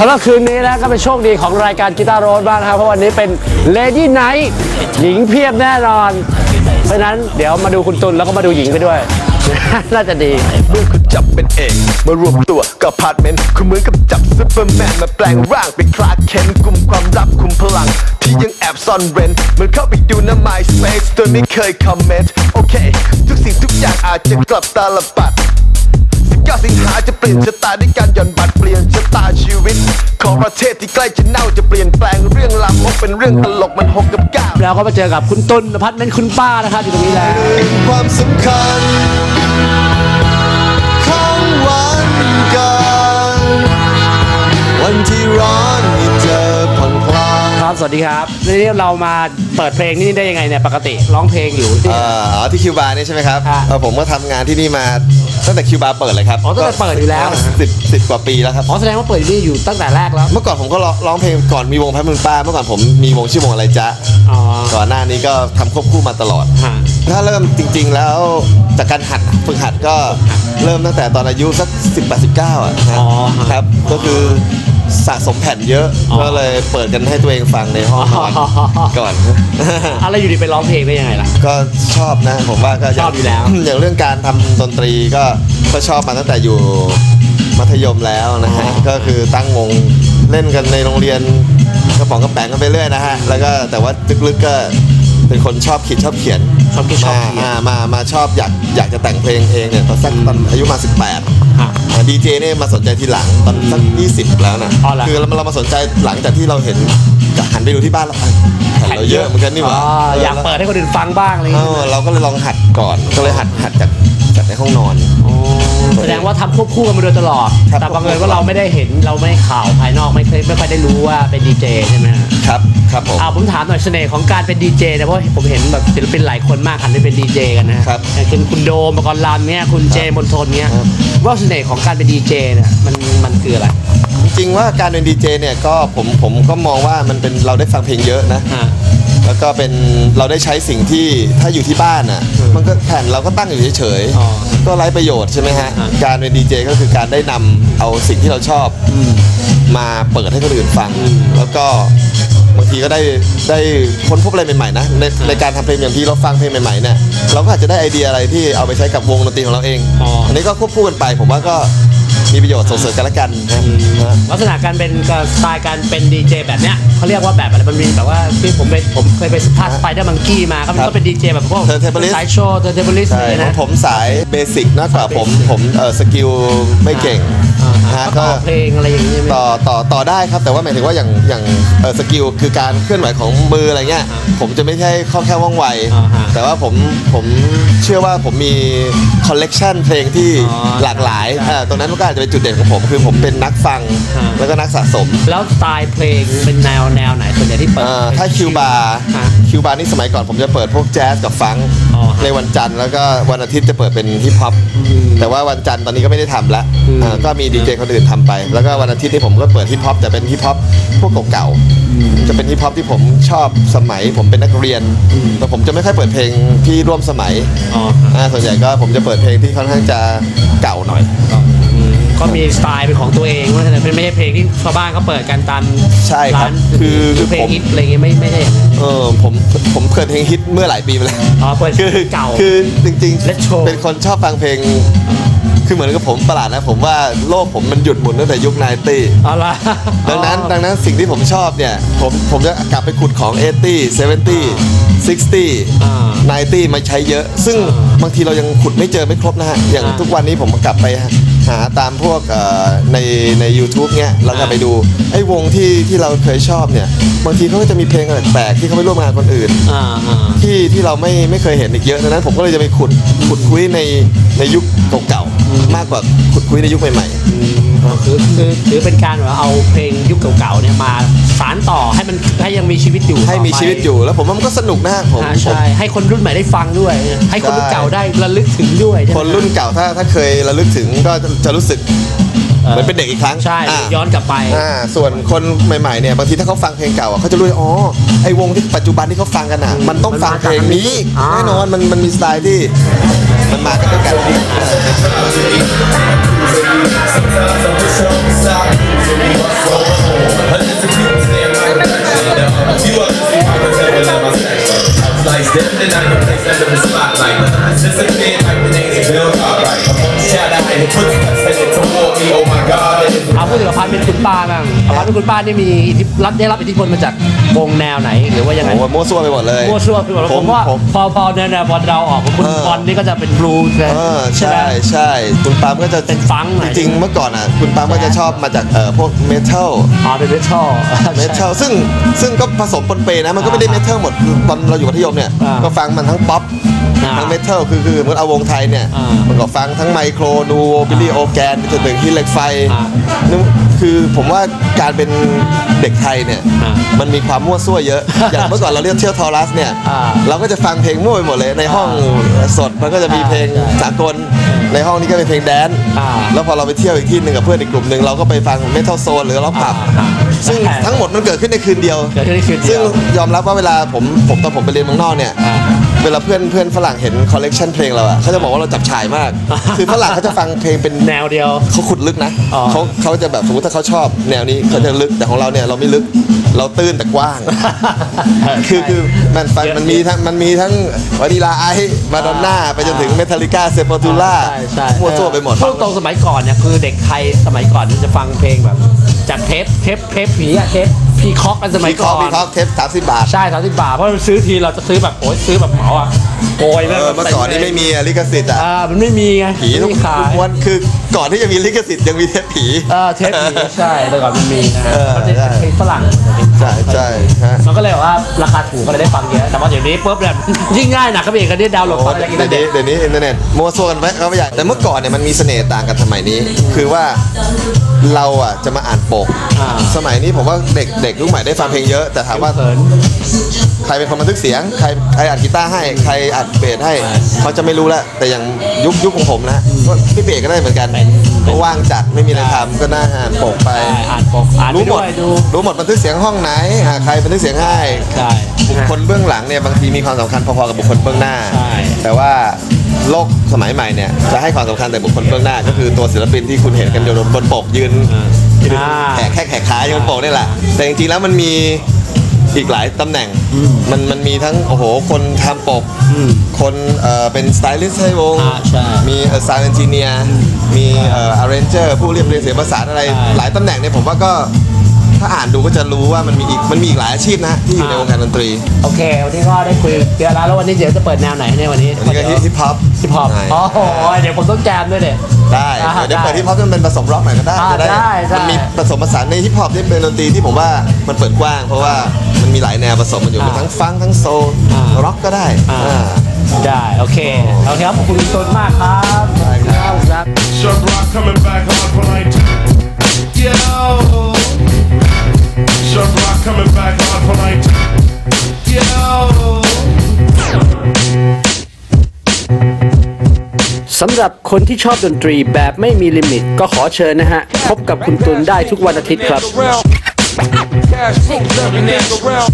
สำหรับคืนนี้นะก็เป็นโชคดีของรายการกีตาร์โรดบ้างนะครับ เพราะวันนี้เป็นเลดี้ไนท์หญิงเพียบแน่นอน เพราะฉะนั้นเดี๋ยวมาดูคุณตุลแล้วก็มาดูหญิงไปด้วย น่าจะดี จับเป็นเอกมารวมตัวกับพาร์ทเมนต์คุณเหมือนกับจับซูเปอร์แมนมาแปลงร่างเป็นคลาร์กเคนกลุ่มความลับคุมพลัง ที่ยังแอบซ่อนเร้นเหมือนเข้าไปดูใน MySpace โดยไม่เคยคอมเมนต์โอเค ทุกสิ่งทุกอย่างอาจจะกลับตาลปัด19สิงหาจะเปลี่ยนชะตาด้วยการหย่อนบัตรเปลี่ยนชะตาชีวิต ของประเทศที่ใกล้จะเน่าจะเปลี่ยนแปลงเรื่องรามกเป็นเรื่องตลกมันหกกับเก้าแล้วก็มาเจอกับคุณตุลอพัฒน์เมนต์คุณป้านะครับอยู่ตรงนี้แล้วความสำคัญ ร้อนให้เธอผ่อนคลาย ครับ สวัสดีครับนี่เรามาเปิดเพลงนี่ได้ยังไงเนี่ย ปกติร้องเพลงอยู่ที่ เอ่ออ๋อที่คิวบาร์นี่ใช่ไหมครับครับเอ่อผมก็ทำงานที่นี่มาตั้งแต่คิวบาร์เปิดเลยครับอ๋อตั้งแต่เปิดอยู่แล้ว สิบสิบกว่าปีแล้วครับ อ๋อแสดงว่าเปิดที่นี่อยู่ตั้งแต่แรกแล้ว เมื่อก่อนผมก็ร้องร้องเพลงก่อนมีวงพัฒน์มึงป้า เมื่อก่อนผมมีวงชื่อวงอะไรจ๊ะ อ๋อ ก่อนหน้านี้ก็ทำควบคู่มาตลอด ฮะ ถ้าเริ่มจริง ๆ แล้วจากการหัดฝึกหัดก็เริ่มตั้งแต่ตอนอายุสัก10 8 19อะฮะอ๋อฮะ ครับ ก็คือ สะสมแผ่นเยอะ อ๋อ ก็เลยเปิดกันให้ตัวเองฟังในห้องนอนอ๋อก่อน อะไรอยู่ดีไปร้องเพลงได้ยังไงล่ะ ก็ชอบนะผมว่าก็ชอบอยู่แล้ว อย่างเรื่องการทำดนตรีก็ก็ชอบมาตั้งแต่อยู่มัธยมแล้วนะฮะก็คือตั้งวงเล่นกันในโรงเรียนกระป๋องกระแปงกันไปเรื่อยนะฮะแล้วก็แต่ว่าลึกๆก็เป็นคนชอบคิดชอบเขียนชอบคิดชอบมาเขียน มามามาชอบอยากอยากจะแต่งเพลงเองเนี่ยตอนสักตอนอายุมา 18ฮะ ดีเจเนี่ยมาสนใจทีหลังตอนสัก20แล้วนะอ๋อเหรอ คือเราเรามาสนใจหลังจากที่เราเห็นหันไปดูที่บ้านแล้วเอ้ยแผ่นเราเยอะเหมือนกันนี่หว่าอ๋ออยากเปิดให้คนอื่นฟังบ้างอะไรอย่างเอเงี้ยอเราก็เลยลองหัดก่อนก็เลยหัดหัดจากจากในห้องนอนอ๋อแสดง ว่าทำควบคู่กันมาโดยตลอด ครับแต่บังเอิญว่าเราไม่ได้เห็นเราไม่ข่าวภายนอกไม่เคยไม่ค่อยได้รู้ว่าเป็นดีเจใช่ไหมฮะครับครับผม อ่าผมถามหน่อยเสน่ห์ของการเป็นดีเจนะเพราะผมเห็นแบบศิลปินหลายคนมากหันไปเป็นดีเจกันนะฮะครับอย่างเช่นคุณโดมปกรณ์ลำเนี่ยคุณเจมนทนเนี่ยครับ ว่าเสน่ห์ของการเป็นดีเจเนี่ยมันมันคืออะไร จริงๆว่าการเป็นดีเจเนี่ยก็ผมผมก็มองว่ามันเป็นเราได้ฟังเพลงเยอะนะ ฮะ แล้วก็เป็นเราได้ใช้สิ่งที่ถ้าอยู่ที่บ้านอะอืมมันก็แผ่นเราก็ตั้งอยู่เฉยอ๋อๆก็ไร้ประโยชน์ใช่ไหมฮะอ่าการเป็นดีเจก็คือการได้นำเอาสิ่งที่เราชอบอืมมาเปิดให้คนอื่นฟังอืมแล้วก็บางทีก็ได้ได้ค้นพบอะไรใหม่ๆนะในในการทำเพลงอย่างที่เราฟังเพลงใหม่ๆเนี่ยเราก็อาจจะได้ไอเดียอะไรที่เอาไปใช้กับวงดนตรีของเราเองอ๋ออั นนี้ก็ควบคู่กันไปผมว่าก็ มีประโยชน์ส่งเสริมกันและกันนะนะลักษณะการเป็นกับสไตล์การเป็นดีเจแบบเนี้ยเขาเรียกว่าแบบอะไรมันมีแบบว่าที่ผมไปผมเคยไปสัมภาษณ์สไปเดอร์มังกี้มาก็มันก็เป็นดีเจแบบพวก Turntablist สายโชว์เทอร์เทเบิลิสใช่เลยของนะ ผมสายเบสิกมากกว่าผม Basic ผมเออสกิลไม่เก่งอ่า นะฮะฮะก็ก็ ต่อเพลงอะไรอย่างเงี้ยไหม ต่อต่อต่อได้ครับแต่ว่าหมายถึงว่าอย่างอย่างเออสกิลคือการเคลื่อนไหวของมืออะไรเงี้ยอ่าผมจะไม่ใช่คล่องแคล่วว่องไว อ่าฮะแต่ว่าผมผมเชื่อว่าผมมีคอลเลกชันเพลงที่อ๋อหลากหลายใช่อ่าตรงนั้นมันก็อาจจะเป็นจุดเด่นของผมคือผมเป็นนักฟังอ่า แล้วก็นักสะสมแล้วสไตล์เพลงเป็นแนวแนวไหนส่วนใหญ่ที่เปิดอ่าถ้าคิวบาร์ฮะ คิวบาร์นี่สมัยก่อนผมจะเปิดพวกแจ๊สกับฟังก์อ๋อฮะ ในวันจันทร์แล้วก็วันอาทิตย์จะเปิดเป็นฮิปฮอปอืมแต่ว่าวันจันทร์ตอนนี้ก็ไม่ได้ทำละอืมอ่าก็มีดีเจคนอื่นทำไป แล้วก็วันอาทิตย์ที่ผมก็เปิดฮิปฮอปแต่เป็นฮิปฮอปพวกเก่าๆจะเป็นฮิปฮอปที่ผมชอบสมัย ผมเป็นนักเรียน แต่ผมจะไม่ค่อยเปิดเพลงที่ร่วมสมัยอ๋อ อ่าส่วนใหญ่ก็ผมจะเปิดเพลงที่ค่อนข้างจะเก่าหน่อยอืม ก็มีสไตล์เป็นของตัวเองว่าแต่ไม่ใช่เพลงที่ชาวบ้านเขาเปิดกันตามใช่ครับร้านคือคือเพลงผมฮิตอะไรเงี้ยไม่ไม่ได้อย่างนั้นเออผมผมเปิดเพลงฮิตเมื่อหลายปีมาแล้ว อ๋อเปิดคือเก่า คือจริง Retro เป็นคนชอบฟังเพลง คือเหมือนกับผมประหลาดนะผมว่าโลกผมมันหยุดหมุนตั้งแต่ยุคไนตี้เอาละดังนั้นดังนั้นสิ่งที่ผมชอบเนี่ย ผมผมจะกลับไปขุดของ 80 70 60 อ่า 90 มาใช้เยอะ ซึ่งอ่าบางทีเรายังขุดไม่เจอไม่ครบนะฮะ อย่างอ่า ทุกวันนี้ผมกลับไป หาตามพวกเอ่อในใน YouTube เนี่ยเราก็อ่าไปดูไอ้วงที่ที่เราเคยชอบเนี่ยบางทีเขาก็จะมีเพลงแปลกๆที่เขาไม่ร่วมงานคนอื่นอ่าอ่าที่ที่เราไม่ไม่เคยเห็นอีกเยอะดังนั้นผมก็เลยจะไปขุดขุดคุยในในยุคเก่าๆมากกว่าขุดคุยในยุคใหม่อืมก็คือคือถือเป็นการแบบว่าเอาเพลงยุคเก่าๆเนี่ยมา สารต่อให้มันให้ยังมีชีวิตอยู่ให้มีต่ไปชีวิตอยู่แล้วผมว่ามันก็สนุกนะฮะผมอ่าผม ใช่ ให้คนรุ่นใหม่ได้ฟังด้วย ให้คนรุ่นใช่เก่าได้ระลึกถึงด้วยใช่ไหมคนรุ่นเก่าถ้าถ้าเคยระลึกถึงก็จะรู้สึกเหมือนเป็นเด็กอีกครั้งใช่อ่าย้อนกลับไป อ่าส่วนคนใหม่ๆเนี่ยบางทีถ้าเขาฟังเพลงเก่าอะเขาจะรู้อ๋อไอ้วงที่ปัจจุบันที่เขาฟังกันอะ มันต้องฟังเพลงนี้อ่า แน่นอนมันมันมีสไตล์ที่มันมากันด้วยกัน คุณป้านี่มีอิทธิรับได้รับอิทธิพลมาจากวงแนวไหน หรือว่ายังไงโอ้โหมั่วซั่วไปหมดเลย มั่วซั่วคือแบบผผมมว่าผม พอพอแนวแนวบอลเราออกคุณเออ บอลนี่ก็จะเป็นบลูส์นะเออใช่ไหม ใช่ใช่คุณปาล์มก็จะเป็นฟังก์หน่จอย ริงๆเมื่อก่อนอะคุณปาล์มก็จะชอบมาจากเอ่อพวกเมทัล อ๋อเป็นเมทัล เมทัลซึ่งซึ่งก็ผสมปนเปนะ มันก็ไม่ได้เมทัลหมดตอนเราอยู่มัธยมเนี่ย อ่าก็ฟังมันทั้งป๊อปอ่าทั้งเมทัลคือคือเหมือนเอาวงไทยเนี่ย อ่ามันก็ฟังทั้งไมโครนูบิลลี่โอแกนไปจนถึงฮิตเหล็กไฟอ่านึก คือผมว่าการเป็นเด็กไทยเนี่ยอ่ามันมีความมั่วซั่วเยอะ อย่างเมื่อก่อนเราเรียกเที่ยวทอรัสเนี่ยอ่าเราก็จะฟังเพลงมั่วไปหมดเลย ในห้องสดมันก็จะมีเพลงใช่สากลในห้องนี้ก็เป็นเพลงแดนซ์อ่าแล้วพอเราไปเที่ยวอีกที่หนึ่งกับเพื่อนอีกกลุ่มหนึ่งเราก็ไปฟังเมทัลโซนหรือล็อกผับอ่าซึ่งทั้งหมดมันเกิดขึ้นในคืนเดียวเกิดขึ้นในคืนเดีซึ่งยวยอมรับว่าเวลาผมผมตอนผมไปเรียนเมืองนอกเนี่ยอ่าเวลาเพื่อนเพื่อนฝรั่งเห็นคอลเลกชันเพลงเราอะเขาจะบอกว่าเราจับฉายมากอ่าคือฝรั่งเขาจะฟังเพลงเป็นแนวเดียว เขาขุดลึกนะอ๋อ เขาเขาจะแบบสมมติถ้าเขาชอบแนวนี้เขาจะลึกแต่ของเราเนี่ยเราไม่ลึกเราตื้นแต่กว้าง คือคือมันฟังมันมีทั้งมันมีทั้งวานิลาไอมาดอนน่าไปจนถึงเมทัลลิก้าเซป u ตูล่าใช่ใช่มั่วซั่วไปหมด พูดตรงสมัยก่อนเนี่ยคือเด็กไทยสมัยก่อนจะฟังเพลงแบบจากเทปเทปเทปผีอะเทปพีคอกกันสมัยมีคก่ออนมีคอเทปสามสิบบาท ใช่สามสิบบาทเพราะซื้อทีเราจะซื้อแบบโอ้ยซื้อแบบเหมาอะโกยเออเมื่อก่อนนี่ไม่มีอะลิขสิทธิ์อะอ่ามันไม่มีไงผีทุกไม่มีขายวันคือก่อนที่จะมีลิขสิทธิ์ยังมีเทปผีเออเทปผีใช่แต่ก่อนมันมีนะฮะเออมันเป็นใช่เพลงฝรั่งใช่ใช่ฮะมันก็เลยแบบว่าราคาถูกก็เลยได้ฟังเยอะแต่พอเดี๋ยวนี้ปุ๊บเนี่ยยิ่งง่ายหนักก็ไปอีกก็ได้ดาวน์โหลดโอ้ฟังอะไรกินเดี๋ยวเด็นี้กเดี๋ยวนี้อินเทอร์เน็ตมั่วซั่วกันไปเขาไปใหญ่แต่เมื่อก่อนเนี่ยมันมีเสน่ห์ต่างกันสมัยนี้ คือว่าเราอะจะมาอ่านปกอ่าสมัยนี้ผมว่าเด็กเด็กรุ่นใหม่ได้ฟังเพลงเยอะ แต่ถามว่าเขินใครเป็นคนบันทึกเสียงใครใครอัดกีตาร์ให้ใครอัดเบสให้เขาจะไม่รู้แล้วแต่อย่างยุคยุคของผมนะก็พี่เบสก็ได้เหมือนกันเป็นก็ว่างจัดไม่มีอะไรทำก็น่าอ่านปกไปใช่อ่านปกอ่านไปรู้หมด้ดวยดูรู้หมดบันทึกเสียงห้องไหนอ่าใครบันทึกเสียงให้ใช่บุคคลเบื้องหลังเนี่ยบางทีมีความสำคัญพอๆกับบุคคลเบื้องหน้าใช่แต่ว่าโลกสมัยใหม่เนี่ยจะให้ความสำคัญแต่บุคคลเบื้องหน้า ก็คือตัวศิลปินที่คุณเห็นกันอยู่บนปกยืนยืนอ่าแขกแค่แขกขาอยู่บนปกนี่แหละแต่จริงๆแล้วมันมี อีกหลายตำแหน่ง มันมันมีทั้งโอ้โหคนทำปก คนเอ่อเป็นสไตลิสต์ให้วง อ่าใช่มีเอ่อซาวด์เอนจิเนียร์มีเอ่ออาร์เรนเจอร์ผู้เรียบเรียงเสียงประสานอะไร ใช่ หลายตำแหน่งเนี่ยผมว่าก็ ถ้าอ่านดูก็จะรู้ว่ามันมีอีกมันมีอีกหลายอาชีพนะที่อยู่ในวงการดนตรี โอเค วันนี้ก็ได้คุยเยอะแล้วแล้ววันนี้เดี๋ยวจะเปิดแนวไหนให้เนี่ยวันนี้อันนี้ก็ฮิปฮอปฮิปฮอปอ๋อโหเดี๋ยวผมต้องแจมด้วยเด็ได้อ่าเดี๋ยวเปิดได้ฮิปฮอปมันเป็นผสมร็อกหน่อยก็ได้อ่าจะได้ได้ มันมีผสมผสานในฮิปฮอปที่เป็นดนตรีที่ผมว่ามันเปิดกว้าง เพราะว่ามันมีหลายแนวผสมกันอยู่อ่าทั้งฟังก์ทั้งโซลอ่าร็อกก็ได้อ่าอ่า ได้โอเคโอเคครับขอบคุณคุณตุนมากครับครับครับ Sharp Rock coming back hard for night. Yo. Sharp Rock coming back hard for night. Yo. สำหรับคนที่ชอบดนตรีแบบไม่มีลิมิต ก็ขอเชิญนะฮะ พบกับคุณตุนได้ทุกวันอาทิตย์ครับ Cash rules every nigga around.